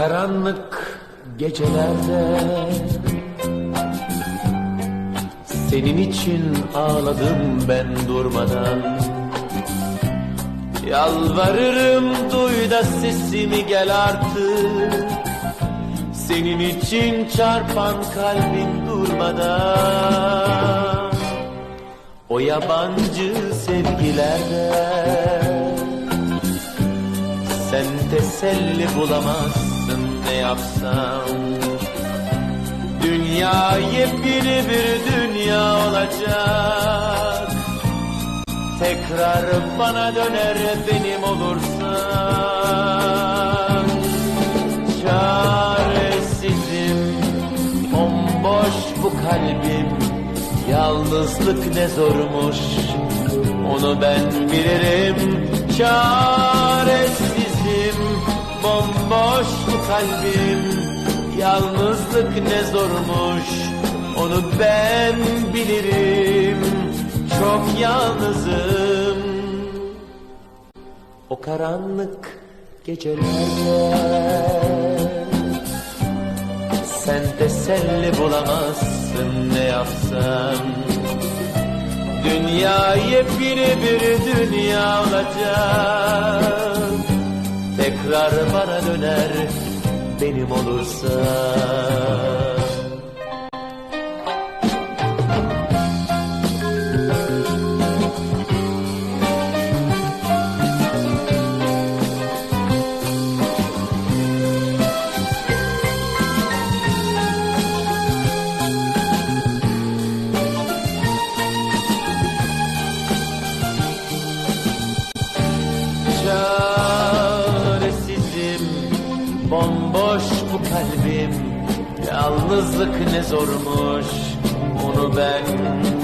karanlık gecelerde Senin için ağladım ben durmadan. Yalvarırım duy da sesimi gel artık. Senin için çarpan kalbim durmadan. O yabancı sevgilerde Sen teselli bulamazsın ne yapsam? Dünya yepyeni bir dünya olacak. Tekrar bana döner benim olursan. Çaresizim Bomboş bu kalbim. Yalnızlık ne zormuş Onu ben bilirim. Çaresizim Bomboş bu kalbim. Yalnızlık ne zormuş Onu ben bilirim. Çok yalnızım. O karanlık gecelerde Sen teselli bulamazsın ne yapsam. Dünya yepyeni bir dünya olacak Tekrar bana döner benim olursa Bu kalbim. Yalnızlık ne zormuş Onu ben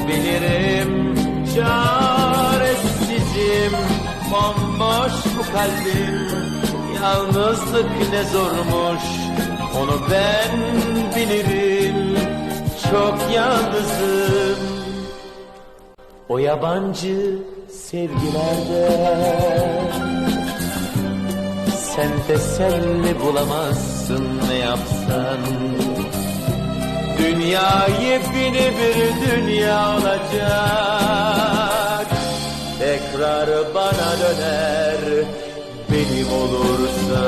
bilirim. Çaresizim Bomboş bu kalbim. Yalnızlık ne zormuş Onu ben bilirim. Çok yalnızım. O yabancı sevgilerde sen teselli bulamazsın ne yapsan. Dünya yepyeni bir dünya olacak. Tekrar bana döner benim olursa